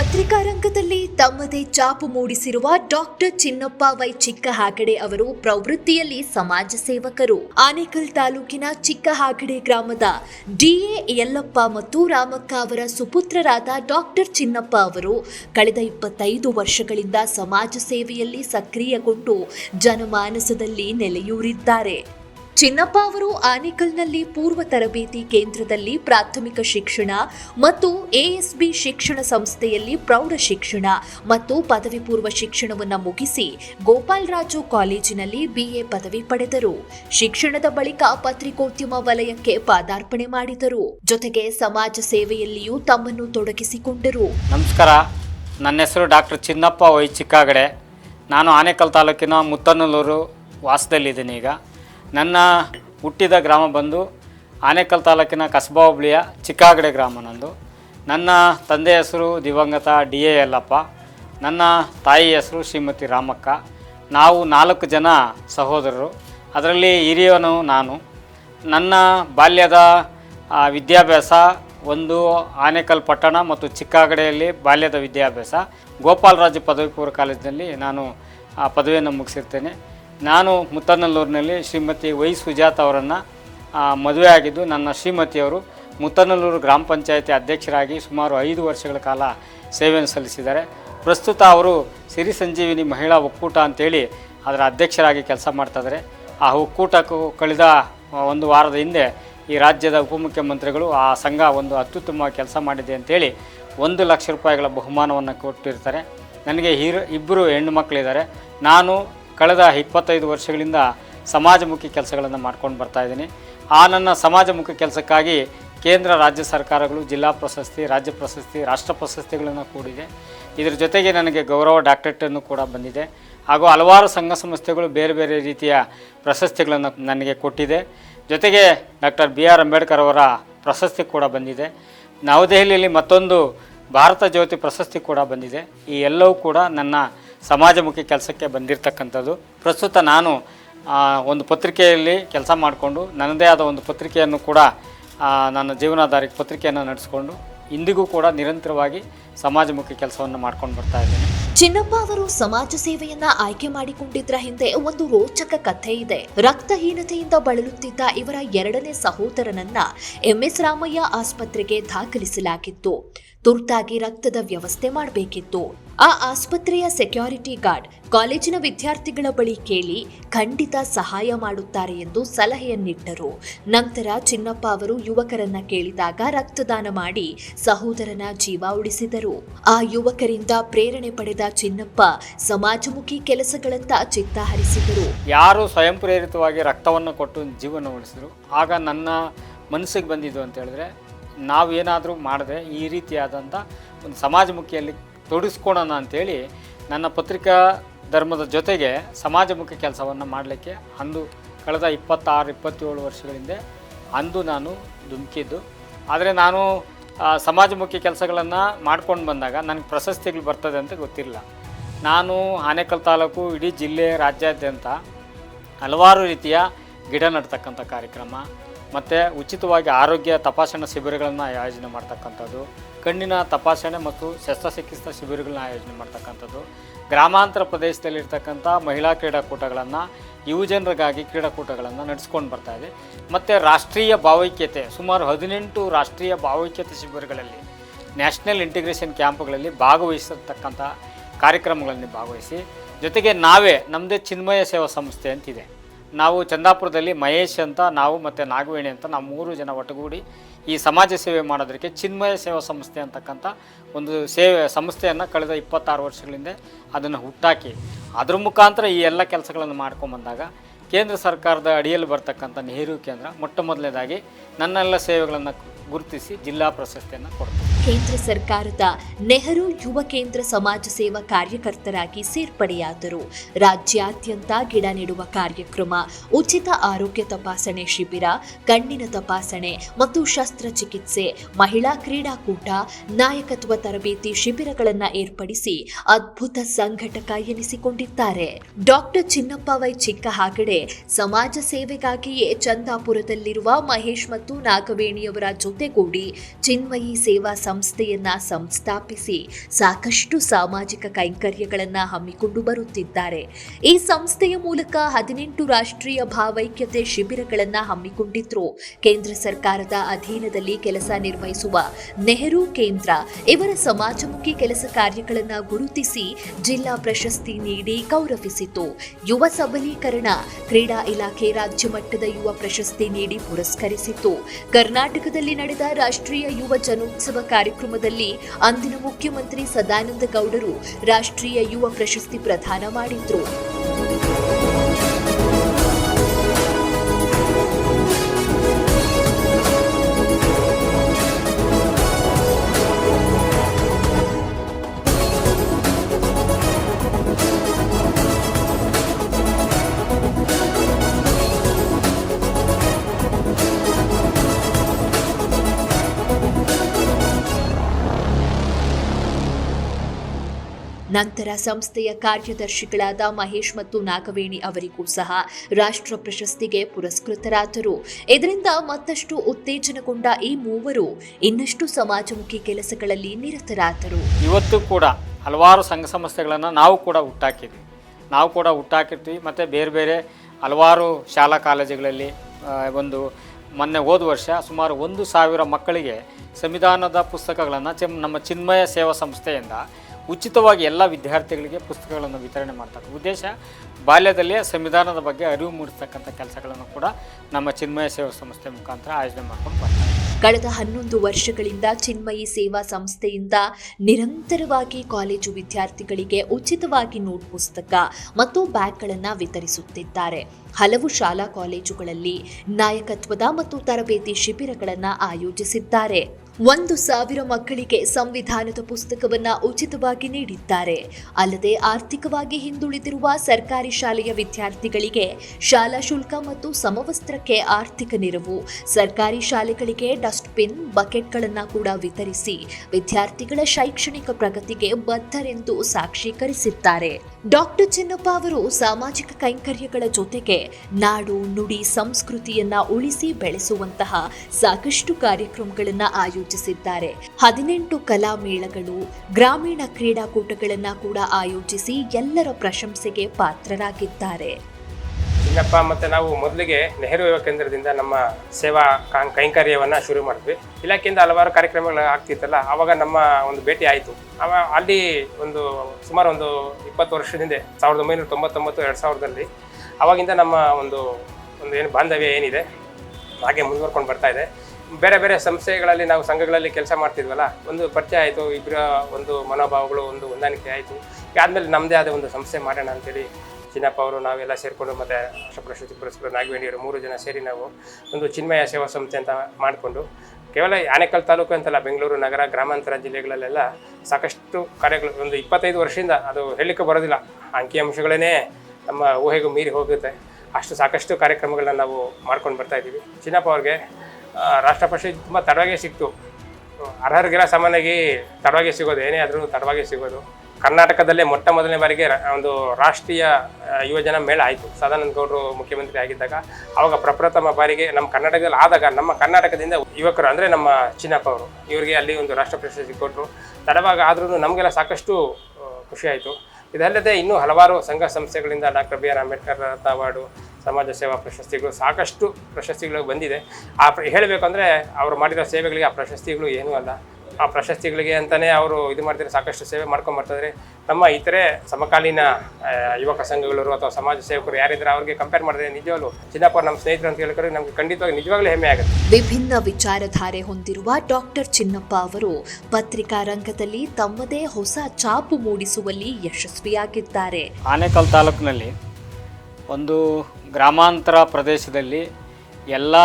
ಪತ್ರಿಕಾ ರಂಗದಲ್ಲಿ ತಮ್ಮದೇ ಚಾಪು ಮೂಡಿಸಿರುವ ಡಾಕ್ಟರ್ ಚಿನ್ನಪ್ಪ ವೈ ಚಿಕ್ಕಹಾಗಡೆ ಅವರು ಪ್ರವೃತ್ತಿಯಲ್ಲಿ ಸಮಾಜ ಸೇವಕರು. ಆನೇಕಲ್ ತಾಲೂಕಿನ ಚಿಕ್ಕಹಾಗಡೆ ಗ್ರಾಮದ ಡಿಎ ಯಲ್ಲಪ್ಪ ಮತ್ತು ರಾಮಕ್ಕ ಅವರ ಸುಪುತ್ರರಾದ ಡಾಕ್ಟರ್ ಚಿನ್ನಪ್ಪ ಅವರು ಕಳೆದ ಇಪ್ಪತ್ತೈದು ವರ್ಷಗಳಿಂದ ಸಮಾಜ ಸೇವೆಯಲ್ಲಿ ಸಕ್ರಿಯಗೊಂಡು ಜನಮಾನಸದಲ್ಲಿ ನೆಲೆಯೂರಿದ್ದಾರೆ. ಚಿನ್ನಪ್ಪ ಅವರು ಆನೇಕಲ್ನಲ್ಲಿ ಪೂರ್ವ ತರಬೇತಿ ಕೇಂದ್ರದಲ್ಲಿ ಪ್ರಾಥಮಿಕ ಶಿಕ್ಷಣ ಮತ್ತು ಎಎಸ್ಬಿ ಶಿಕ್ಷಣ ಸಂಸ್ಥೆಯಲ್ಲಿ ಪ್ರೌಢ ಶಿಕ್ಷಣ ಮತ್ತು ಪದವಿ ಪೂರ್ವ ಶಿಕ್ಷಣವನ್ನು ಮುಗಿಸಿ ಗೋಪಾಲರಾಜು ಕಾಲೇಜಿನಲ್ಲಿ ಬಿಎ ಪದವಿ ಪಡೆದರು. ಶಿಕ್ಷಣದ ಬಳಿಕ ಪತ್ರಿಕೋದ್ಯಮ ವಲಯಕ್ಕೆ ಪಾದಾರ್ಪಣೆ ಮಾಡಿದರು. ಜೊತೆಗೆ ಸಮಾಜ ಸೇವೆಯಲ್ಲಿಯೂ ತಮ್ಮನ್ನು ತೊಡಗಿಸಿಕೊಂಡರು. ನಮಸ್ಕಾರ. ನನ್ನ ಹೆಸರು ಡಾಕ್ಟರ್ ಚಿನ್ನಪ್ಪ ವೈ ನಾನು ಆನೇಕಲ್ ತಾಲೂಕಿನ ಮುತ್ತನಲ್ಲೂರು ವಾಸದಲ್ಲಿದ್ದೀನಿ ಈಗ. ನನ್ನ ಹುಟ್ಟಿದ ಗ್ರಾಮ ಬಂದು ಆನೇಕಲ್ ತಾಲೂಕಿನ ಕಸಬಾ ಹೋಬಳಿಯ ಚಿಕ್ಕಾಗಡೆ ಗ್ರಾಮ ನಂದು. ನನ್ನ ತಂದೆ ಹೆಸರು ದಿವಂಗತ ಡಿ ಎ ಯಲ್ಲಪ್ಪ. ನನ್ನ ತಾಯಿ ಹೆಸರು ಶ್ರೀಮತಿ ರಾಮಕ್ಕ. ನಾವು ನಾಲ್ಕು ಜನ ಸಹೋದರರು. ಅದರಲ್ಲಿ ಹಿರಿಯವನು ನಾನು. ನನ್ನ ಬಾಲ್ಯದ ವಿದ್ಯಾಭ್ಯಾಸ ಒಂದು ಆನೇಕಲ್ ಪಟ್ಟಣ ಮತ್ತು ಚಿಕ್ಕಾಗಡೆಯಲ್ಲಿ ಬಾಲ್ಯದ ವಿದ್ಯಾಭ್ಯಾಸ. ಗೋಪಾಲರಾಜು ಪದವಿ ಪೂರ್ವ ಕಾಲೇಜಿನಲ್ಲಿ ನಾನು ಆ ಪದವಿಯನ್ನು ಮುಗಿಸಿರ್ತೇನೆ. ನಾನು ಮುತ್ತನಲ್ಲೂರಿನಲ್ಲಿ ಶ್ರೀಮತಿ ವೈ ಸುಜಾತ ಅವರನ್ನು ಮದುವೆ ಆಗಿದ್ದು ನನ್ನ ಶ್ರೀಮತಿಯವರು ಮುತ್ತನಲ್ಲೂರು ಗ್ರಾಮ ಪಂಚಾಯತಿ ಅಧ್ಯಕ್ಷರಾಗಿ ಸುಮಾರು ಐದು ವರ್ಷಗಳ ಕಾಲ ಸೇವೆಯನ್ನು ಸಲ್ಲಿಸಿದ್ದಾರೆ. ಪ್ರಸ್ತುತ ಅವರು ಸಿರಿ ಸಂಜೀವಿನಿ ಮಹಿಳಾ ಒಕ್ಕೂಟ ಅಂತೇಳಿ ಅದರ ಅಧ್ಯಕ್ಷರಾಗಿ ಕೆಲಸ ಮಾಡ್ತಾಯಿದ್ದಾರೆ ಆ ಒಕ್ಕೂಟಕ್ಕೂ ಕಳೆದ ಒಂದು ವಾರದ ಹಿಂದೆ ಈ ರಾಜ್ಯದ ಉಪಮುಖ್ಯಮಂತ್ರಿಗಳು ಆ ಸಂಘ ಒಂದು ಅತ್ಯುತ್ತಮ ಕೆಲಸ ಮಾಡಿದೆ ಅಂತೇಳಿ ಒಂದು ಲಕ್ಷ ರೂಪಾಯಿಗಳ ಬಹುಮಾನವನ್ನು ಕೊಟ್ಟಿರ್ತಾರೆ. ನನಗೆ ಹೀರೋ, ಇಬ್ಬರು ಹೆಣ್ಣು ಮಕ್ಕಳಿದ್ದಾರೆ. ನಾನು ಕಳೆದ ಇಪ್ಪತ್ತೈದು ವರ್ಷಗಳಿಂದ ಸಮಾಜಮುಖಿ ಕೆಲಸಗಳನ್ನು ಮಾಡ್ಕೊಂಡು ಬರ್ತಾ ಇದ್ದೀನಿ. ಆ ನನ್ನ ಸಮಾಜಮುಖಿ ಕೆಲಸಕ್ಕಾಗಿ ಕೇಂದ್ರ, ರಾಜ್ಯ ಸರ್ಕಾರಗಳು, ಜಿಲ್ಲಾ ಪ್ರಶಸ್ತಿ, ರಾಜ್ಯ ಪ್ರಶಸ್ತಿ, ರಾಷ್ಟ್ರ ಪ್ರಶಸ್ತಿಗಳನ್ನು ಕೂಡಿದೆ. ಇದರ ಜೊತೆಗೆ ನನಗೆ ಗೌರವ ಡಾಕ್ಟರೇಟನ್ನು ಕೂಡ ಬಂದಿದೆ. ಹಾಗೂ ಹಲವಾರು ಸಂಘ ಸಂಸ್ಥೆಗಳು ಬೇರೆ ಬೇರೆ ರೀತಿಯ ಪ್ರಶಸ್ತಿಗಳನ್ನು ನನಗೆ ಕೊಟ್ಟಿದೆ. ಜೊತೆಗೆ ಡಾಕ್ಟರ್ ಬಿ ಆರ್ ಅಂಬೇಡ್ಕರ್ ಅವರ ಪ್ರಶಸ್ತಿ ಕೂಡ ಬಂದಿದೆ. ನವದೆಹಲಿಯಲ್ಲಿ ಮತ್ತೊಂದು ಭಾರತ ಜ್ಯೋತಿ ಪ್ರಶಸ್ತಿ ಕೂಡ ಬಂದಿದೆ. ಈ ಎಲ್ಲವೂ ಕೂಡ ನನ್ನ ಸಮಾಜಮುಖಿ ಕೆಲಸಕ್ಕೆ ಬಂದಿರತಕ್ಕಂಥದ್ದು. ಪ್ರಸ್ತುತ ನಾನು ಒಂದು ಪತ್ರಿಕೆಯಲ್ಲಿ ಕೆಲಸ ಮಾಡಿಕೊಂಡು, ನನ್ನದೇ ಆದ ಒಂದು ಪತ್ರಿಕೆಯನ್ನು ಕೂಡ ನನ್ನ ಜೀವನಾಧಾರಿ ಪತ್ರಿಕೆಯನ್ನು ನಡೆಸಿಕೊಂಡು, ಇಂದಿಗೂ ಕೂಡ ನಿರಂತರವಾಗಿ ಸಮಾಜಮುಖಿ ಕೆಲಸವನ್ನು ಮಾಡ್ಕೊಂಡು ಬರ್ತಾ ಇದ್ದೇನೆ. ಚಿನ್ನಪ್ಪ ಅವರು ಸಮಾಜ ಸೇವೆಯನ್ನ ಆಯ್ಕೆ ಮಾಡಿಕೊಂಡಿದ್ರ ಹಿಂದೆ ಒಂದು ರೋಚಕ ಕಥೆ ಇದೆ. ರಕ್ತಹೀನತೆಯಿಂದ ಬಳಲುತ್ತಿದ್ದ ಇವರ ಎರಡನೇ ಸಹೋದರನನ್ನ ಎಂಎಸ್ ರಾಮಯ್ಯ ಆಸ್ಪತ್ರೆಗೆ ದಾಖಲಿಸಲಾಗಿತ್ತು. ತುರ್ತಾಗಿ ರಕ್ತದ ವ್ಯವಸ್ಥೆ ಮಾಡಬೇಕಿತ್ತು. ಆ ಆಸ್ಪತ್ರೆಯ ಸೆಕ್ಯೂರಿಟಿ ಗಾರ್ಡ್ ಕಾಲೇಜಿನ ವಿದ್ಯಾರ್ಥಿಗಳ ಬಳಿ ಕೇಳಿ ಖಂಡಿತ ಸಹಾಯ ಮಾಡುತ್ತಾರೆ ಎಂದು ಸಲಹೆಯನ್ನಿಟ್ಟರು. ನಂತರ ಚಿನ್ನಪ್ಪ ಅವರು ಯುವಕರನ್ನ ಕೇಳಿದಾಗ ರಕ್ತದಾನ ಮಾಡಿ ಸಹೋದರನ ಜೀವ ಉಳಿಸಿದರು. ಆ ಯುವಕರಿಂದ ಪ್ರೇರಣೆ ಪಡೆದ ಚಿನ್ನಪ್ಪ ಸಮಾಜಮುಖಿ ಕೆಲಸಗಳತ್ತ ಚಿತ್ತ ಹರಿಸಿದರು. ಯಾರು ಸ್ವಯಂ ಪ್ರೇರಿತವಾಗಿ ರಕ್ತವನ್ನು ಕೊಟ್ಟು ಜೀವನ ಉಳಿಸಿದ್ರು? ಆಗ ನನ್ನ ಮನಸ್ಸಿಗೆ ಬಂದಿದ್ದು ಅಂತ ಹೇಳಿದ್ರೆ ನಾವೇನಾದರೂ ಮಾಡಿದ್ರೆ ಈ ರೀತಿಯಾದಂಥ ಒಂದು ಸಮಾಜಮುಖಿಯಲ್ಲಿ ತೊಡಗಿಸ್ಕೊಳೋಣ ಅಂಥೇಳಿ ನನ್ನ ಪತ್ರಿಕಾ ಧರ್ಮದ ಜೊತೆಗೆ ಸಮಾಜಮುಖಿ ಕೆಲಸವನ್ನು ಮಾಡಲಿಕ್ಕೆ ಅಂದು ಕಳೆದ ಇಪ್ಪತ್ತಾರು, ಇಪ್ಪತ್ತೇಳು ವರ್ಷಗಳಿಂದ ಅಂದು ನಾನು ಧುಮುಕಿದ್ದು. ಆದರೆ ನಾನು ಸಮಾಜಮುಖಿ ಕೆಲಸಗಳನ್ನು ಮಾಡ್ಕೊಂಡು ಬಂದಾಗ ನನಗೆ ಪ್ರಶಸ್ತಿಗಳು ಬರ್ತದೆ ಅಂತ ಗೊತ್ತಿಲ್ಲ. ನಾನು ಆನೇಕಲ್ ತಾಲೂಕು, ಇಡೀ ಜಿಲ್ಲೆ ರಾಜ್ಯಾದ್ಯಂತ ಹಲವಾರು ರೀತಿಯ ಗಿಡ ನಡ್ತಕ್ಕಂಥ ಕಾರ್ಯಕ್ರಮ ಮತ್ತು ಉಚಿತವಾಗಿ ಆರೋಗ್ಯ ತಪಾಸಣಾ ಶಿಬಿರಗಳನ್ನು ಆಯೋಜನೆ ಮಾಡ್ತಕ್ಕಂಥದ್ದು, ಕಣ್ಣಿನ ತಪಾಸಣೆ ಮತ್ತು ಶಸ್ತ್ರಚಿಕಿತ್ಸಾ ಶಿಬಿರಗಳನ್ನ ಆಯೋಜನೆ ಮಾಡ್ತಕ್ಕಂಥದ್ದು. ಗ್ರಾಮಾಂತರ ಪ್ರದೇಶದಲ್ಲಿರ್ತಕ್ಕಂಥ ಮಹಿಳಾ ಕ್ರೀಡಾಕೂಟಗಳನ್ನು, ಯುವಜನರಿಗಾಗಿ ಕ್ರೀಡಾಕೂಟಗಳನ್ನು ನಡೆಸ್ಕೊಂಡು ಬರ್ತಾ ಇದೆ. ಮತ್ತು ರಾಷ್ಟ್ರೀಯ ಭಾವೈಕ್ಯತೆ, ಸುಮಾರು ಹದಿನೆಂಟು ರಾಷ್ಟ್ರೀಯ ಭಾವೈಕ್ಯತೆ ಶಿಬಿರಗಳಲ್ಲಿ, ನ್ಯಾಷನಲ್ ಇಂಟಿಗ್ರೇಷನ್ ಕ್ಯಾಂಪ್ಗಳಲ್ಲಿ ಭಾಗವಹಿಸತಕ್ಕಂಥ ಕಾರ್ಯಕ್ರಮಗಳಲ್ಲಿ ಭಾಗವಹಿಸಿ, ಜೊತೆಗೆ ನಾವೇ ನಮ್ಮದೇ ಚಿನ್ಮಯ ಸೇವಾ ಸಂಸ್ಥೆ ಅಂತಿದೆ. ನಾವು ಚಂದಾಪುರದಲ್ಲಿ ಮಹೇಶ್ ಅಂತ, ನಾವು ಮತ್ತು ನಾಗವೇಣಿ ಅಂತ ನಾವು ಮೂರು ಜನ ಒಟ್ಟುಗೂಡಿ ಈ ಸಮಾಜ ಸೇವೆ ಮಾಡೋದಕ್ಕೆ ಚಿನ್ಮಯ ಸೇವಾ ಸಂಸ್ಥೆ ಅಂತಕ್ಕಂಥ ಒಂದು ಸೇವೆ, ಸಂಸ್ಥೆಯನ್ನು ಕಳೆದ ಇಪ್ಪತ್ತಾರು ವರ್ಷಗಳಿಂದ ಅದನ್ನು ಹುಟ್ಟಾಕಿ, ಅದ್ರ ಮುಖಾಂತರ ಈ ಎಲ್ಲ ಕೆಲಸಗಳನ್ನು ಮಾಡ್ಕೊಂಬಂದಾಗ ಕೇಂದ್ರ ಸರ್ಕಾರದ ಅಡಿಯಲ್ಲಿ ಬರ್ತಕ್ಕಂಥ ನೆಹರು ಕೇಂದ್ರ ಮೊಟ್ಟ ಮೊದಲನೇದಾಗಿ ನನ್ನೆಲ್ಲ ಸೇವೆಗಳನ್ನು ಗುರುತಿಸಿ ಜಿಲ್ಲಾ ಪ್ರಶಸ್ತಿಯನ್ನು ಕೊಡ್ತಾರೆ ಕೇಂದ್ರ ಸರ್ಕಾರದ ನೆಹರು ಯುವ ಕೇಂದ್ರ ಸಮಾಜ ಸೇವಾ ಕಾರ್ಯಕರ್ತರಾಗಿ ಸೇರ್ಪಡೆಯಾದರು. ರಾಜ್ಯಾದ್ಯಂತ ಗಿಡ ನೆಡುವ ಕಾರ್ಯಕ್ರಮ, ಉಚಿತ ಆರೋಗ್ಯ ತಪಾಸಣೆ ಶಿಬಿರ, ಕಣ್ಣಿನ ತಪಾಸಣೆ ಮತ್ತು ಶಸ್ತ್ರಚಿಕಿತ್ಸೆ, ಮಹಿಳಾ ಕ್ರೀಡಾಕೂಟ, ನಾಯಕತ್ವ ತರಬೇತಿ ಶಿಬಿರಗಳನ್ನು ಏರ್ಪಡಿಸಿ ಅದ್ಭುತ ಸಂಘಟಕ ಎನಿಸಿಕೊಂಡಿದ್ದಾರೆ. Doctor Chinnappa Y. ಚಿಕ್ಕಹಾಗಡೆ ಸಮಾಜ ಸೇವೆಗಾಗಿಯೇ ಚಂದಾಪುರದಲ್ಲಿರುವ ಮಹೇಶ್ ಮತ್ತು ನಾಗವೇಣಿಯವರ ಜೊತೆ ಜೊತೆಗೂಡಿ ಚಿನ್ಮಯಿ ಸೇವಾ ಸಂಸ್ಥೆಯನ್ನ ಸಂಸ್ಥಾಪಿಸಿ ಸಾಕಷ್ಟು ಸಾಮಾಜಿಕ ಕೈಂಕರ್ಯಗಳನ್ನು ಹಮ್ಮಿಕೊಂಡು ಬರುತ್ತಿದ್ದಾರೆ. ಈ ಸಂಸ್ಥೆಯ ಮೂಲಕ ಹದಿನೆಂಟು ರಾಷ್ಟ್ರೀಯ ಭಾವೈಕ್ಯತೆ ಶಿಬಿರಗಳನ್ನು ಹಮ್ಮಿಕೊಂಡಿದ್ರು. ಕೇಂದ್ರ ಸರ್ಕಾರದ ಅಧೀನದಲ್ಲಿ ಕೆಲಸ ನಿರ್ವಹಿಸುವ ನೆಹರು ಕೇಂದ್ರ ಇವರ ಸಮಾಜಮುಖಿ ಕೆಲಸ ಕಾರ್ಯಗಳನ್ನು ಗುರುತಿಸಿ ಜಿಲ್ಲಾ ಪ್ರಶಸ್ತಿ ನೀಡಿ ಗೌರವಿಸಿತು. ಯುವ ಸಬಲೀಕರಣ ಕ್ರೀಡಾ ಇಲಾಖೆ ರಾಜ್ಯ ಮಟ್ಟದ ಯುವ ಪ್ರಶಸ್ತಿ ನೀಡಿ ಪುರಸ್ಕರಿಸಿತು. ಕರ್ನಾಟಕದಲ್ಲಿ ನಡೆದ ರಾಷ್ಟ್ರೀಯ ಯುವ ಜನೋತ್ಸವ ಕಾರ್ಯಕ್ರಮದಲ್ಲಿ ಅಂದಿನ ಮುಖ್ಯಮಂತ್ರಿ ಸದಾನಂದ ಗೌಡರು ರಾಷ್ಟ್ರೀಯ ಯುವ ಪ್ರಶಸ್ತಿ ಪ್ರದಾನ ಮಾಡಿದ್ರು. ನಂತರ ಸಂಸ್ಥೆಯ ಕಾರ್ಯದರ್ಶಿಗಳಾದ ಮಹೇಶ್ ಮತ್ತು ನಾಗವೇಣಿ ಅವರಿಗೂ ಸಹ ರಾಷ್ಟ್ರ ಪ್ರಶಸ್ತಿಗೆ ಪುರಸ್ಕೃತರಾದರು. ಇದರಿಂದ ಮತ್ತಷ್ಟು ಉತ್ತೇಜನಗೊಂಡ ಈ ಮೂವರು ಇನ್ನಷ್ಟು ಸಮಾಜಮುಖಿ ಕೆಲಸಗಳಲ್ಲಿ ನಿರತರಾದರು. ಇವತ್ತು ಕೂಡ ಹಲವಾರು ಸಂಘ ಸಂಸ್ಥೆಗಳನ್ನು ನಾವು ಕೂಡ ಹುಟ್ಟಾಕಿದ್ವಿ. ನಾವು ಕೂಡ ಹುಟ್ಟಾಕಿರ್ತೀವಿ ಮತ್ತು ಬೇರೆ ಬೇರೆ ಹಲವಾರು ಶಾಲಾ ಕಾಲೇಜುಗಳಲ್ಲಿ ಒಂದು ಮೊನ್ನೆ ಹೋದ ವರ್ಷ ಸುಮಾರು ಒಂದು ಸಾವಿರ ಮಕ್ಕಳಿಗೆ ಸಂವಿಧಾನದ ಪುಸ್ತಕಗಳನ್ನು ಚಿಮ್ ನಮ್ಮ ಚಿನ್ಮಯ ಸೇವಾ ಸಂಸ್ಥೆಯಿಂದ ಉಚಿತವಾಗಿ ಎಲ್ಲ ವಿದ್ಯಾರ್ಥಿಗಳಿಗೆ ಪುಸ್ತಕಗಳನ್ನು ವಿತರಣೆ ಮಾಡ್ತಾರೆ. ಉದ್ದೇಶ, ಬಾಲ್ಯದಲ್ಲೇ ಸಂವಿಧಾನದ ಬಗ್ಗೆ ಅರಿವು ಮೂಡಿಸ್ತಕ್ಕಂಥ ಕೆಲಸಗಳನ್ನು ಕೂಡ ನಮ್ಮ ಚಿನ್ಮಯ ಸೇವಾ ಸಂಸ್ಥೆ ಮುಖಾಂತರ ಆಯೋಜನೆ ಮಾಡ್ಕೊಂಡು ಬರ್ತಾರೆ. ಕಳೆದ ಹನ್ನೊಂದು ವರ್ಷಗಳಿಂದ ಚಿನ್ಮಯಿ ಸೇವಾ ಸಂಸ್ಥೆಯಿಂದ ನಿರಂತರವಾಗಿ ಕಾಲೇಜು ವಿದ್ಯಾರ್ಥಿಗಳಿಗೆ ಉಚಿತವಾಗಿ ನೋಟ್ ಪುಸ್ತಕ ಮತ್ತು ಬ್ಯಾಗ್ಗಳನ್ನು ವಿತರಿಸುತ್ತಿದ್ದಾರೆ. ಹಲವು ಶಾಲಾ ಕಾಲೇಜುಗಳಲ್ಲಿ ನಾಯಕತ್ವದ ಮತ್ತು ತರಬೇತಿ ಶಿಬಿರಗಳನ್ನು ಆಯೋಜಿಸಿದ್ದಾರೆ. ಒಂದು ಸಾವಿರ ಮಕ್ಕಳಿಗೆ ಸಂವಿಧಾನದ ಪುಸ್ತಕವನ್ನ ಉಚಿತವಾಗಿ ನೀಡಿದ್ದಾರೆ. ಅಲ್ಲದೆ ಆರ್ಥಿಕವಾಗಿ ಹಿಂದುಳಿದಿರುವ ಸರ್ಕಾರಿ ಶಾಲೆಯ ವಿದ್ಯಾರ್ಥಿಗಳಿಗೆ ಶಾಲಾ ಶುಲ್ಕ ಮತ್ತು ಸಮವಸ್ತ್ರಕ್ಕೆ ಆರ್ಥಿಕ ನೆರವು, ಸರ್ಕಾರಿ ಶಾಲೆಗಳಿಗೆ ಡಸ್ಟ್ಬಿನ್, ಬಕೆಟ್ಗಳನ್ನು ಕೂಡ ವಿತರಿಸಿ ವಿದ್ಯಾರ್ಥಿಗಳ ಶೈಕ್ಷಣಿಕ ಪ್ರಗತಿಗೆ ಬದ್ಧರೆಂದು ಸಾಕ್ಷೀಕರಿಸಿದ್ದಾರೆ. ಡಾಕ್ಟರ್ ಚೆನ್ನಪ್ಪ ಅವರು ಸಾಮಾಜಿಕ ಕೈಂಕರ್ಯಗಳ ಜೊತೆಗೆ ನಾಡು, ನುಡಿ, ಸಂಸ್ಕೃತಿಯನ್ನ ಉಳಿಸಿ ಬೆಳೆಸುವಂತಹ ಸಾಕಷ್ಟು ಕಾರ್ಯಕ್ರಮಗಳನ್ನು ಆಯೋಜಿಸಿದ್ದಾರೆ. ಹದಿನೆಂಟು ಕಲಾ ಮೇಳಗಳು, ಗ್ರಾಮೀಣ ಕ್ರೀಡಾಕೂಟಗಳನ್ನು ಕೂಡ ಆಯೋಜಿಸಿ ಎಲ್ಲರ ಪ್ರಶಂಸೆಗೆ ಪಾತ್ರರಾಗಿದ್ದಾರೆ. ಚಿನ್ನಪ್ಪ ಮತ್ತು ನಾವು ಮೊದಲಿಗೆ ನೆಹರು ಯುವ ಕೇಂದ್ರದಿಂದ ನಮ್ಮ ಸೇವಾ ಕಾಂ- ಕೈಂಕರ್ಯವನ್ನು ಶುರು ಮಾಡಿದ್ವಿ. ಇಲಾಖೆಯಿಂದ ಹಲವಾರು ಕಾರ್ಯಕ್ರಮಗಳು ಆಗ್ತಿತ್ತಲ್ಲ ಆವಾಗ ನಮ್ಮ ಒಂದು ಭೇಟಿ ಆಯಿತು. ಅವ ಅಲ್ಲಿ ಒಂದು ಸುಮಾರು ಒಂದು ಇಪ್ಪತ್ತು ವರ್ಷದಿಂದ ಸಾವಿರದ ಒಂಬೈನೂರ ತೊಂಬತ್ತೊಂಬತ್ತು, ಎರಡು ಸಾವಿರದಲ್ಲಿ ಆವಾಗಿಂದ ನಮ್ಮ ಒಂದು ಒಂದು ಏನು ಬಾಂಧವ್ಯ ಏನಿದೆ, ಹಾಗೆ ಮುಂದುವರ್ಕೊಂಡು ಬರ್ತಾ ಇದೆ. ಬೇರೆ ಬೇರೆ ಸಂಸ್ಥೆಗಳಲ್ಲಿ ನಾವು ಸಂಘಗಳಲ್ಲಿ ಕೆಲಸ ಮಾಡ್ತಿದ್ವಲ್ಲ, ಒಂದು ಪರಿಚಯ ಆಯಿತು ಇಬ್ಬರ ಒಂದು ಮನೋಭಾವಗಳು ಒಂದು ಹೊಂದಾಣಿಕೆ ಆಯಿತು. ಆದಮೇಲೆ ನಮ್ಮದೇ ಆದ ಒಂದು ಸಂಸ್ಥೆ ಮಾಡೋಣ ಅಂತೇಳಿ ಚಿನ್ನಪ್ಪ ಅವರು ನಾವೆಲ್ಲ ಸೇರಿಕೊಂಡು ಮತ್ತು ಪ್ರಶಸ್ತಿ ಪುರಸ್ಕೃತ ನಾಗವೇಣಿಯವರು ಮೂರು ಜನ ಸೇರಿ ನಾವು ಒಂದು ಚಿನ್ಮಯ ಸೇವಾ ಸಂಸ್ಥೆ ಅಂತ ಮಾಡಿಕೊಂಡು ಕೇವಲ ಆನೇಕಲ್ ತಾಲೂಕು ಅಂತಲ್ಲ, ಬೆಂಗಳೂರು ನಗರ, ಗ್ರಾಮಾಂತರ ಜಿಲ್ಲೆಗಳಲ್ಲೆಲ್ಲ ಸಾಕಷ್ಟು ಕಾರ್ಯಗಳು, ಒಂದು ಇಪ್ಪತ್ತೈದು ವರ್ಷದಿಂದ ಅದು ಹೇಳಲಿಕ್ಕೆ ಬರೋದಿಲ್ಲ. ಅಂಕಿಅಂಶಗಳೇ ನಮ್ಮ ಊಹೆಗೂ ಮೀರಿ ಹೋಗುತ್ತೆ. ಅಷ್ಟು ಸಾಕಷ್ಟು ಕಾರ್ಯಕ್ರಮಗಳನ್ನ ನಾವು ಮಾಡ್ಕೊಂಡು ಬರ್ತಾ ಇದ್ದೀವಿ. ಚಿನ್ನಪ್ಪ ಅವ್ರಿಗೆ ರಾಷ್ಟ್ರ ಪ್ರಶಸ್ತಿ ತುಂಬ ತಡವಾಗೇ ಸಿಕ್ತು. ಅರ್ಹರಿಗೆಲ್ಲ ಸಾಮಾನ್ಯವಾಗಿ ತಡವಾಗಿ ಸಿಗೋದು ಏನೇ ಆದರೂ ತಡವಾಗೇ ಸಿಗೋದು. ಕರ್ನಾಟಕದಲ್ಲೇ ಮೊಟ್ಟ ಮೊದಲನೇ ಬಾರಿಗೆ ಒಂದು ರಾಷ್ಟ್ರೀಯ ಯುವಜನ ಮೇಳ ಆಯಿತು. ಸದಾನಂದ ಗೌಡರು ಮುಖ್ಯಮಂತ್ರಿ ಆಗಿದ್ದಾಗ, ಅವಾಗ ಪ್ರಪ್ರಥಮ ಬಾರಿಗೆ ನಮ್ಮ ಕರ್ನಾಟಕದಲ್ಲಿ ಆದಾಗ ನಮ್ಮ ಕರ್ನಾಟಕದಿಂದ ಯುವಕರು ಅಂದರೆ ನಮ್ಮ ಚಿನ್ನಪ್ಪ ಅವರು. ಇವರಿಗೆ ಅಲ್ಲಿ ಒಂದು ರಾಷ್ಟ್ರ ಪ್ರಶಸ್ತಿ ಕೊಟ್ಟರು ತಡವಾಗ ಆದ್ರೂ ನಮಗೆಲ್ಲ ಸಾಕಷ್ಟು ಖುಷಿಯಾಯಿತು ಇದಲ್ಲದೆ ಇನ್ನೂ ಹಲವಾರು ಸಂಘ ಸಂಸ್ಥೆಗಳಿಂದ doctor B. R. Ambedkar award ಸಮಾಜ ಸೇವಾ ಪ್ರಶಸ್ತಿಗಳು ಸಾಕಷ್ಟು ಪ್ರಶಸ್ತಿಗಳು ಬಂದಿದೆ. ಆ ಹೇಳಬೇಕು ಅಂದರೆ ಅವರು ಮಾಡಿರೋ ಸೇವೆಗಳಿಗೆ ಆ ಪ್ರಶಸ್ತಿಗಳು ಏನೂ ಅಲ್ಲ. ಆ ಪ್ರಶಸ್ತಿಗಳಿಗೆ ಅಂತಲೇ ಅವರು ಇದು ಮಾಡ್ತಾರೆ ಸಾಕಷ್ಟು ಸೇವೆ ಮಾಡ್ಕೊಂಡು ಮಾಡ್ತಿದ್ದಾರೆ ನಮ್ಮ ಇತರೆ ಸಮಕಾಲೀನ ಯುವಕ ಸಂಘಗಳು ಅಥವಾ ಸಮಾಜ ಸೇವಕರು ಯಾರಿದ್ರೆ ಅವ್ರಿಗೆ ಕಂಪೇರ್ ಮಾಡಿದ್ರೆ ನಿಜವಾಗ್ಲು ಚಿನ್ನಪ್ಪ ನಮ್ಮ ಸ್ನೇಹಿತರು ಅಂತ ಹೇಳಿದ್ರೆ ನಮಗೆ ಖಂಡಿತವಾಗಿ ನಿಜವಾಗ್ಲೂ ಹೆಮ್ಮೆ ಆಗುತ್ತೆ. ವಿಭಿನ್ನ ವಿಚಾರಧಾರೆ ಹೊಂದಿರುವ ಡಾಕ್ಟರ್ ಚಿನ್ನಪ್ಪ ಅವರು ಪತ್ರಿಕಾ ರಂಗದಲ್ಲಿ ತಮ್ಮದೇ ಹೊಸ ಛಾಪು ಮೂಡಿಸುವಲ್ಲಿ ಯಶಸ್ವಿಯಾಗಿದ್ದಾರೆ. ಆನೇಕಲ್ ತಾಲೂಕಿನಲ್ಲಿ ಒಂದು ಗ್ರಾಮಾಂತರ ಪ್ರದೇಶದಲ್ಲಿ ಎಲ್ಲ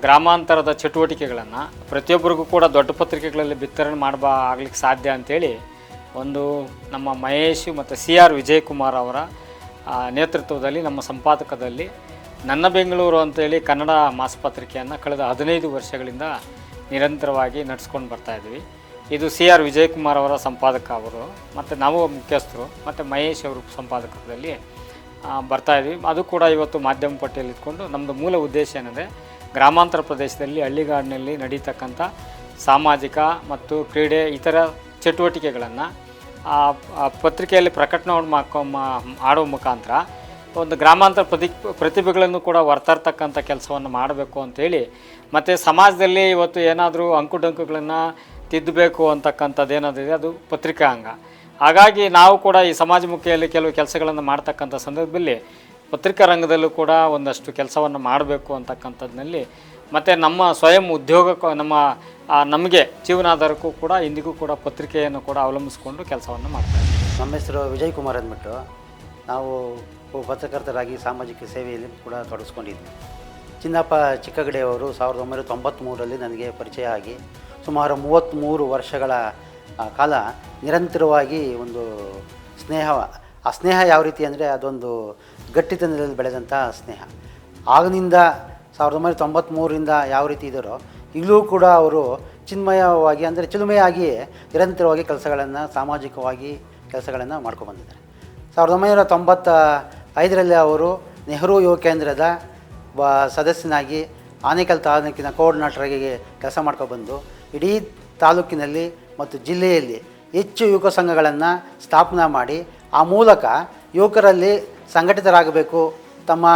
ಗ್ರಾಮಾಂತರದ ಚಟುವಟಿಕೆಗಳನ್ನು ಪ್ರತಿಯೊಬ್ಬರಿಗೂ ಕೂಡ ದೊಡ್ಡ ಪತ್ರಿಕೆಗಳಲ್ಲಿ ಬಿತ್ತರಣೆ ಮಾಡಬಾ ಆಗ್ಲಿಕ್ಕೆ ಸಾಧ್ಯ ಅಂಥೇಳಿ ಒಂದು ನಮ್ಮ ಮಹೇಶ್ ಮತ್ತು ಸಿ ಆರ್ ವಿಜಯಕುಮಾರ್ ಅವರ ನೇತೃತ್ವದಲ್ಲಿ ನಮ್ಮ ಸಂಪಾದಕದಲ್ಲಿ ನನ್ನ ಬೆಂಗಳೂರು ಅಂತೇಳಿ ಕನ್ನಡ ಮಾಸಪತ್ರಿಕೆಯನ್ನು ಕಳೆದ ಹದಿನೈದು ವರ್ಷಗಳಿಂದ ನಿರಂತರವಾಗಿ ನಡೆಸ್ಕೊಂಡು ಬರ್ತಾಯಿದ್ವಿ ಇದು ಸಿ ಆರ್ ವಿಜಯಕುಮಾರ್ ಅವರ ಸಂಪಾದಕ ಅವರು ಮತ್ತು ನಾವು ಮುಖ್ಯಸ್ಥರು ಮತ್ತು ಮಹೇಶ್ ಅವರು ಸಂಪಾದಕದಲ್ಲಿ ಬರ್ತಾಯಿದ್ವಿ ಅದು ಕೂಡ ಇವತ್ತು ಮಾಧ್ಯಮ ಪಟ್ಟಿಯಲ್ಲಿ ಇಟ್ಕೊಂಡು ನಮ್ಮದು ಮೂಲ ಉದ್ದೇಶ ಏನಂದರೆ ಗ್ರಾಮಾಂತರ ಪ್ರದೇಶದಲ್ಲಿ ಹಳ್ಳಿಗಾಡಿನಲ್ಲಿ ನಡೀತಕ್ಕಂಥ ಸಾಮಾಜಿಕ ಮತ್ತು ಕ್ರೀಡೆ ಇತರ ಚಟುವಟಿಕೆಗಳನ್ನು ಪತ್ರಿಕೆಯಲ್ಲಿ ಪ್ರಕಟಣೆ ಮಾಡ್ಕೊ ಮಾಡೋ ಮುಖಾಂತರ ಒಂದು ಗ್ರಾಮಾಂತರ ಪ್ರತಿ, ಪ್ರತಿಭೆಗಳನ್ನು ಕೂಡ ಹೊರತರ್ತಕ್ಕಂಥ ಕೆಲಸವನ್ನು ಮಾಡಬೇಕು ಅಂತೇಳಿ ಮತ್ತು ಸಮಾಜದಲ್ಲಿ ಇವತ್ತು ಏನಾದರೂ ಅಂಕುಡಂಕುಗಳನ್ನು ತಿದ್ದಬೇಕು ಅಂತಕ್ಕಂಥದ್ದು ಏನಾದಿದೆ ಅದು ಪತ್ರಿಕಾ ಅಂಗ ಹಾಗಾಗಿ ನಾವು ಕೂಡ ಈ ಸಮಾಜಮುಖಿಯಲ್ಲಿ ಕೆಲವು ಕೆಲಸಗಳನ್ನು ಮಾಡ್ತಕ್ಕಂಥ ಸಂದರ್ಭದಲ್ಲಿ ಪತ್ರಿಕಾ ರಂಗದಲ್ಲೂ ಕೂಡ ಒಂದಷ್ಟು ಕೆಲಸವನ್ನು ಮಾಡಬೇಕು ಅಂತಕ್ಕಂಥದ್ನಲ್ಲಿ ಮತ್ತು ನಮ್ಮ ಸ್ವಯಂ ಉದ್ಯೋಗಕ್ಕೂ ನಮ್ಮ ನಮಗೆ ಜೀವನಾಧಾರಕ್ಕೂ ಕೂಡ ಇಂದಿಗೂ ಕೂಡ ಪತ್ರಿಕೆಯನ್ನು ಕೂಡ ಅವಲಂಬಿಸಿಕೊಂಡು ಕೆಲಸವನ್ನು ಮಾಡ್ತಾರೆ ನಮ್ಮ ಹೆಸರು ವಿಜಯ್ ಕುಮಾರ್ ಅಂದ್ಬಿಟ್ಟು ನಾವು ಪತ್ರಕರ್ತರಾಗಿ ಸಾಮಾಜಿಕ ಸೇವೆಯಲ್ಲಿ ಕೂಡ ತೊಡಗಿಸ್ಕೊಂಡಿದ್ವಿ. ಚಿನ್ನಪ್ಪ ಚಿಕ್ಕಗಡೆಯವರು ಸಾವಿರದ ಒಂಬೈನೂರ ತೊಂಬತ್ತ್ಮೂರರಲ್ಲಿ ನನಗೆ ಪರಿಚಯ ಆಗಿ ಸುಮಾರು ಮೂವತ್ತ್ಮೂರು ವರ್ಷಗಳ ಕಾಲ ನಿರಂತರವಾಗಿ ಒಂದು ಸ್ನೇಹ ಆ ಸ್ನೇಹ ಯಾವ ರೀತಿ ಅಂದರೆ ಅದೊಂದು ಗಟ್ಟಿತನದಲ್ಲಿ ಬೆಳೆದಂಥ ಸ್ನೇಹ. ಆಗಿನಿಂದ ಸಾವಿರದ ಒಂಬೈನೂರ ತೊಂಬತ್ತ್ಮೂರಿಂದ ಯಾವ ರೀತಿ ಇದ್ದಾರೋ, ಈಗಲೂ ಕೂಡ ಅವರು ಚಿನ್ಮಯವಾಗಿ ಅಂದರೆ ಚಿಲುಮೆಯಾಗಿ ನಿರಂತರವಾಗಿ ಕೆಲಸಗಳನ್ನು, ಸಾಮಾಜಿಕವಾಗಿ ಕೆಲಸಗಳನ್ನು ಮಾಡ್ಕೊಬಂದಿದ್ದಾರೆ ಸಾವಿರದ ಒಂಬೈನೂರ ತೊಂಬತ್ತ ಐದರಲ್ಲಿ ಅವರು ನೆಹರು ಯುವ ಕೇಂದ್ರದ ಬ ಸದಸ್ಯನಾಗಿ ಆನೇಕಲ್ ತಾಲೂಕಿನ ಕೋಆರ್ಡಿನೇಟರಾಗಿ ಕೆಲಸ ಮಾಡ್ಕೊಬಂದು ಇಡೀ ತಾಲೂಕಿನಲ್ಲಿ ಮತ್ತು ಜಿಲ್ಲೆಯಲ್ಲಿ ಹೆಚ್ಚು ಯುವಕ ಸಂಘಗಳನ್ನು ಸ್ಥಾಪನೆ ಮಾಡಿ ಆ ಮೂಲಕ ಯುವಕರಲ್ಲಿ ಸಂಘಟಿತರಾಗಬೇಕು, ತಮ್ಮ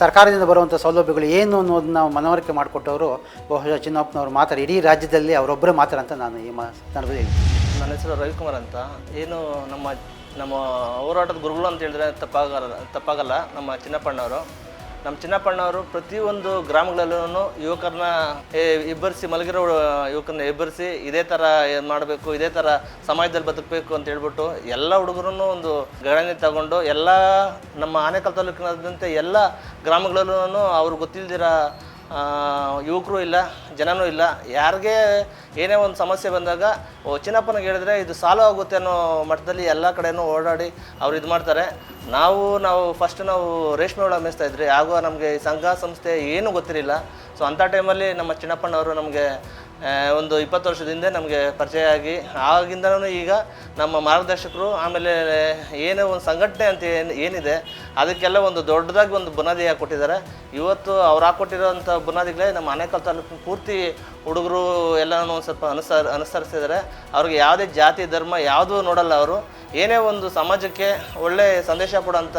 ಸರ್ಕಾರದಿಂದ ಬರುವಂಥ ಸೌಲಭ್ಯಗಳು ಏನು ಅನ್ನೋದನ್ನ ಮನವರಿಕೆ ಮಾಡಿಕೊಟ್ಟವರು ಬಹುಶಃ ಚಿನ್ನಪ್ಪನವರು ಮಾತಾಡಿ ಇಡೀ ರಾಜ್ಯದಲ್ಲಿ ಅವರೊಬ್ಬರೇ ಮಾತ್ರ ಅಂತ ನಾನು ಈ ಮಾ, ಸಂದರ್ಭದಲ್ಲಿ ಹೇಳ್ತೀನಿ. ನನ್ನ ಹೆಸರು ರವಿಕುಮಾರ್ ಅಂತ. ಏನು ನಮ್ಮ ನಮ್ಮ ಹೋರಾಟದ ಗುರುಗಳು ಅಂತ ಹೇಳಿದ್ರೆ ತಪ್ಪಾಗಲ್ಲ ತಪ್ಪಾಗಲ್ಲ ನಮ್ಮ ಚಿನ್ನಪ್ಪಣ್ಣವರು ನಮ್ಮ ಚಿನ್ನಪ್ಪಣ್ಣವರು ಪ್ರತಿಯೊಂದು ಗ್ರಾಮಗಳಲ್ಲೂ ಯುವಕರನ್ನ ಇಬ್ಬರಿಸಿ, ಮಲಗಿರೋ ಯುವಕರನ್ನ ಎಬ್ಬರಿಸಿ ಇದೇ ಥರ ಏನು ಮಾಡಬೇಕು, ಇದೇ ಥರ ಸಮಾಜದಲ್ಲಿ ಬದುಕಬೇಕು ಅಂತ ಹೇಳ್ಬಿಟ್ಟು ಎಲ್ಲ ಹುಡುಗರನ್ನು ಒಂದು ಗಣನೆ ತಗೊಂಡು ಎಲ್ಲ ನಮ್ಮ ಆನೇಕಲ್ ತಾಲೂಕಿನಾದ್ಯಂತ ಎಲ್ಲ ಗ್ರಾಮಗಳಲ್ಲೂ ಅವ್ರಿಗೆ ಗೊತ್ತಿಲ್ದಿರ ಯುವಕರು ಇಲ್ಲ, ಜನನೂ ಇಲ್ಲ. ಯಾರಿಗೆ ಏನೇ ಒಂದು ಸಮಸ್ಯೆ ಬಂದಾಗ, ಓ, ಚಿನ್ನಪ್ಪನಿಗೆ ಹೇಳಿದ್ರೆ ಇದು ಸಾಲ್ವ್ ಆಗುತ್ತೆ ಅನ್ನೋ ಮಟ್ಟದಲ್ಲಿ ಎಲ್ಲ ಕಡೆಯೂ ಓಡಾಡಿ ಅವ್ರು ಇದು ಮಾಡ್ತಾರೆ. ನಾವು ನಾವು ಫಸ್ಟ್ ನಾವು ರೇಷ್ಮೆ ಹುಳ ಮೇಯಿಸ್ತಾ ಇದ್ರಿ. ಆಗ ನಮಗೆ ಸಂಘ, ಸಂಸ್ಥೆ ಏನೂ ಗೊತ್ತಿರಲಿಲ್ಲ. ಸೊ ಅಂಥ ಟೈಮಲ್ಲಿ ನಮ್ಮ ಚಿನ್ನಪ್ಪನವರು ನಮಗೆ ಒಂದು ಇಪ್ಪತ್ತು ವರ್ಷದ ಹಿಂದೆ ನಮಗೆ ಪರಿಚಯ ಆಗಿ ಆಗಿಂದನೂ ಈಗ ನಮ್ಮ ಮಾರ್ಗದರ್ಶಕರು, ಆಮೇಲೆ ಏನೇ ಒಂದು ಸಂಘಟನೆ ಅಂತ ಏನು, ಏನಿದೆ, ಅದಕ್ಕೆಲ್ಲ ಒಂದು ದೊಡ್ಡದಾಗಿ ಒಂದು ಬುನಾದಿ ಹಾಕ್ಕೊಟ್ಟಿದ್ದಾರೆ. ಇವತ್ತು ಅವ್ರು ಹಾಕ್ಕೊಟ್ಟಿರೋಂಥ ಬುನಾದಿಗಳೇ ನಮ್ಮ ಆನೇಕಲ್ ತಾಲೂಕು ಪೂರ್ತಿ ಹುಡುಗರು ಎಲ್ಲನೂ ಒಂದು ಸ್ವಲ್ಪ ಅನುಸರ್, ಅನುಸರಿಸಿದ್ದಾರೆ. ಅವ್ರಿಗೆ ಯಾವುದೇ ಜಾತಿ, ಧರ್ಮ ಯಾವುದೂ ನೋಡಲ್ಲ ಅವರು. ಏನೇ ಒಂದು ಸಮಾಜಕ್ಕೆ ಒಳ್ಳೆ ಸಂದೇಶ ಕೊಡೋಂಥ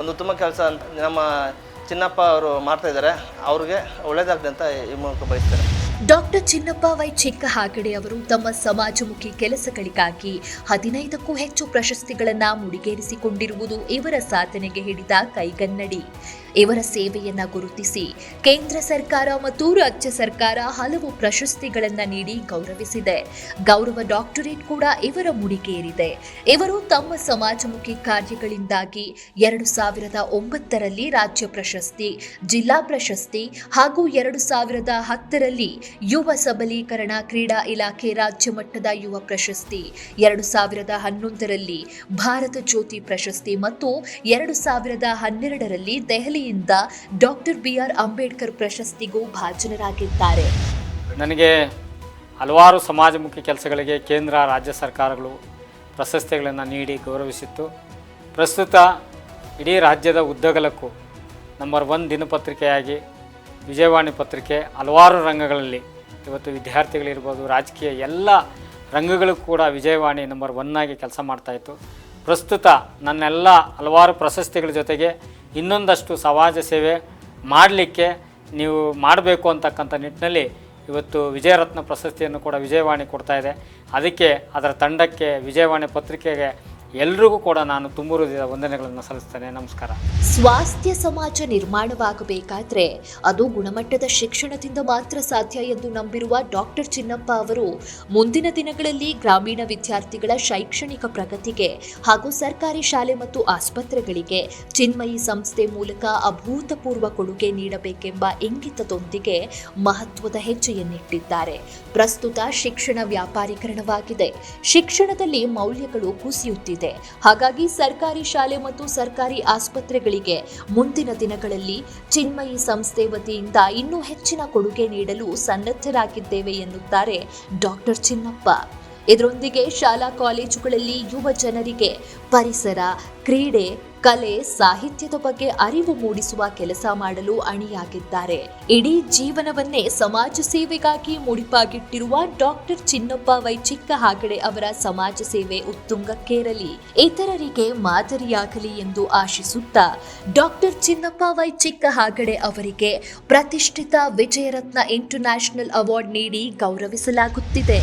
ಒಂದು ಉತ್ತಮ ಕೆಲಸ ಅಂತ ನಮ್ಮ ಚಿನ್ನಪ್ಪ ಅವರು ಮಾಡ್ತಾ ಇದ್ದಾರೆ. ಅವ್ರಿಗೆ ಒಳ್ಳೆಯದಾಗ್ತದೆ ಅಂತ ಈ ಮೂಲಕ ಬಯಸ್ತಾರೆ ಡಾಕ್ಟರ್ ಚಿನ್ನಪ್ಪ ವೈ ಚಿಕ್ಕ ಹಾಗಡೆ ಅವರು ತಮ್ಮ ಸಮಾಜಮುಖಿ ಕೆಲಸಗಳಿಗಾಗಿ ಹದಿನೈದಕ್ಕೂ ಹೆಚ್ಚು ಪ್ರಶಸ್ತಿಗಳನ್ನು ಮುಡಿಗೇರಿಸಿಕೊಂಡಿರುವುದು ಇವರ ಸಾಧನೆಗೆ ಹಿಡಿದ ಕೈಗನ್ನಡಿ. ಇವರ ಸೇವೆಯನ್ನ ಗುರುತಿಸಿ ಕೇಂದ್ರ ಸರ್ಕಾರ ಮತ್ತು ರಾಜ್ಯ ಸರ್ಕಾರ ಹಲವು ಪ್ರಶಸ್ತಿಗಳನ್ನ ನೀಡಿ ಗೌರವಿಸಿದೆ. ಗೌರವ ಡಾಕ್ಟರೇಟ್ ಕೂಡ ಇವರ ಮುಡಿಗೇರಿದೆ. ಇವರು ತಮ್ಮ ಸಮಾಜಮುಖಿ ಕಾರ್ಯಗಳಿಂದಾಗಿ ಎರಡು ಸಾವಿರದ ಒಂಬತ್ತರಲ್ಲಿ ರಾಜ್ಯ ಪ್ರಶಸ್ತಿ, ಜಿಲ್ಲಾ ಪ್ರಶಸ್ತಿ ಹಾಗೂ ಎರಡು ಸಾವಿರದ ಹತ್ತರಲ್ಲಿ ಯುವ ಸಬಲೀಕರಣ ಕ್ರೀಡಾ ಇಲಾಖೆ ರಾಜ್ಯ ಮಟ್ಟದ ಯುವ ಪ್ರಶಸ್ತಿ, ಎರಡು ಸಾವಿರದ ಹನ್ನೊಂದರಲ್ಲಿ ಭಾರತ ಜ್ಯೋತಿ ಪ್ರಶಸ್ತಿ ಮತ್ತು ಎರಡು ಸಾವಿರದ ಹನ್ನೆರಡರಲ್ಲಿ ದೆಹಲಿಯಿಂದ ಡಾಕ್ಟರ್ ಬಿ ಆರ್ ಅಂಬೇಡ್ಕರ್ ಪ್ರಶಸ್ತಿಗೂ ಭಾಜನರಾಗಿದ್ದಾರೆ. ನನಗೆ ಹಲವಾರು ಸಮಾಜಮುಖಿ ಕೆಲಸಗಳಿಗೆ ಕೇಂದ್ರ, ರಾಜ್ಯ ಸರ್ಕಾರಗಳು ಪ್ರಶಸ್ತಿಗಳನ್ನು ನೀಡಿ ಗೌರವಿಸಿತ್ತು. ಪ್ರಸ್ತುತ ಇಡೀ ರಾಜ್ಯದ ಉದ್ದಗಲಕ್ಕೂ ನಂಬರ್ ಒನ್ ದಿನಪತ್ರಿಕೆಯಾಗಿ, ವಿಜಯವಾಣಿ ಪತ್ರಿಕೆ, ಹಲವಾರು ರಂಗಗಳಲ್ಲಿ ಇವತ್ತು ವಿದ್ಯಾರ್ಥಿಗಳಿರ್ಬೋದು, ರಾಜಕೀಯ ಎಲ್ಲ ರಂಗಗಳಿಗೂ ಕೂಡ ವಿಜಯವಾಣಿ ನಂಬರ್ ಒನ್ನಾಗಿ ಕೆಲಸ ಮಾಡ್ತಾಯಿತ್ತು ಪ್ರಸ್ತುತ ನನ್ನೆಲ್ಲ ಹಲವಾರು ಪ್ರಶಸ್ತಿಗಳ ಜೊತೆಗೆ ಇನ್ನೊಂದಷ್ಟು ಸಮಾಜ ಸೇವೆ ಮಾಡಲಿಕ್ಕೆ ನೀವು ಮಾಡಬೇಕು ಅಂತಕ್ಕಂಥ ನಿಟ್ಟಿನಲ್ಲಿ ಇವತ್ತು ವಿಜಯರತ್ನ ಪ್ರಶಸ್ತಿಯನ್ನು ಕೂಡ ವಿಜಯವಾಣಿ ಕೊಡ್ತಾ ಇದೆ. ಅದಕ್ಕೆ ಅದರ ತಂಡಕ್ಕೆ ವಿಜಯವಾಣಿ ಪತ್ರಿಕೆಗೆ ಎಲ್ರಿಗೂ ಕೂಡ ನಾನು ತುಂಬು ವಂದನೆಗಳನ್ನು ಸಲ್ಲಿಸ್ತೇನೆ. ನಮಸ್ಕಾರ. ಸ್ವಾಸ್ಥ್ಯ ಸಮಾಜ ನಿರ್ಮಾಣವಾಗಬೇಕಾದ್ರೆ ಅದು ಗುಣಮಟ್ಟದ ಶಿಕ್ಷಣದಿಂದ ಮಾತ್ರ ಸಾಧ್ಯ ಎಂದು ನಂಬಿರುವ ಡಾಕ್ಟರ್ ಚಿನ್ನಪ್ಪ ಅವರು ಮುಂದಿನ ದಿನಗಳಲ್ಲಿ ಗ್ರಾಮೀಣ ವಿದ್ಯಾರ್ಥಿಗಳ ಶೈಕ್ಷಣಿಕ ಪ್ರಗತಿಗೆ ಹಾಗೂ ಸರ್ಕಾರಿ ಶಾಲೆ ಮತ್ತು ಆಸ್ಪತ್ರೆಗಳಿಗೆ ಚಿನ್ಮಯಿ ಸಂಸ್ಥೆ ಮೂಲಕ ಅಭೂತಪೂರ್ವ ಕೊಡುಗೆ ನೀಡಬೇಕೆಂಬ ಇಂಗಿತದೊಂದಿಗೆ ಮಹತ್ವದ ಹೆಜ್ಜೆಯನ್ನಿಟ್ಟಿದ್ದಾರೆ. ಪ್ರಸ್ತುತ ಶಿಕ್ಷಣ ವ್ಯಾಪಾರೀಕರಣವಾಗಿದೆ. ಶಿಕ್ಷಣದಲ್ಲಿ ಮೌಲ್ಯಗಳು ಕುಸಿಯುತ್ತಿದೆ. ಹಾಗಾಗಿ ಸರ್ಕಾರಿ ಶಾಲೆ ಮತ್ತು ಸರ್ಕಾರಿ ಆಸ್ಪತ್ರೆಗಳಿಗೆ ಮುಂದಿನ ದಿನಗಳಲ್ಲಿ ಚಿನ್ಮಯಿ ಸಂಸ್ಥೆ ವತಿಯಿಂದ ಇನ್ನೂ ಹೆಚ್ಚಿನ ಕೊಡುಗೆ ನೀಡಲು ಸನ್ನದ್ಧರಾಗಿದ್ದೇವೆ ಎನ್ನುತ್ತಾರೆ ಡಾಕ್ಟರ್ ಚಿನ್ನಪ್ಪ. ಇದರೊಂದಿಗೆ ಶಾಲಾ ಕಾಲೇಜುಗಳಲ್ಲಿ ಯುವ ಜನರಿಗೆ ಪರಿಸರ, ಕ್ರೀಡೆ ಕಲೆ, ಸಾಹಿತ್ಯದ ಬಗ್ಗೆ ಅರಿವು ಮೂಡಿಸುವ ಕೆಲಸ ಮಾಡಲು ಅಣಿಯಾಗಿದ್ದಾರೆ. ಇಡೀ ಜೀವನವನ್ನೇ ಸಮಾಜ ಸೇವೆಗಾಗಿ ಮುಡಿಪಾಗಿಟ್ಟಿರುವ ಡಾಕ್ಟರ್ ಚಿನ್ನಪ್ಪ ವೈ ಚಿಕ್ಕ ಹಾಗಡೆ ಅವರ ಸಮಾಜ ಸೇವೆ ಉತ್ತುಂಗಕ್ಕೇರಲಿ. ಇತರರಿಗೆ ಮಾದರಿಯಾಗಲಿ ಎಂದು ಆಶಿಸುತ್ತಾ ಡಾಕ್ಟರ್ ಚಿನ್ನಪ್ಪ ವೈ ಚಿಕ್ಕ ಹಾಗಡೆ ಅವರಿಗೆ ಪ್ರತಿಷ್ಠಿತ ವಿಜಯರತ್ನ ಇಂಟರ್ನ್ಯಾಷನಲ್ ಅವಾರ್ಡ್ ನೀಡಿ ಗೌರವಿಸಲಾಗುತ್ತಿದೆ.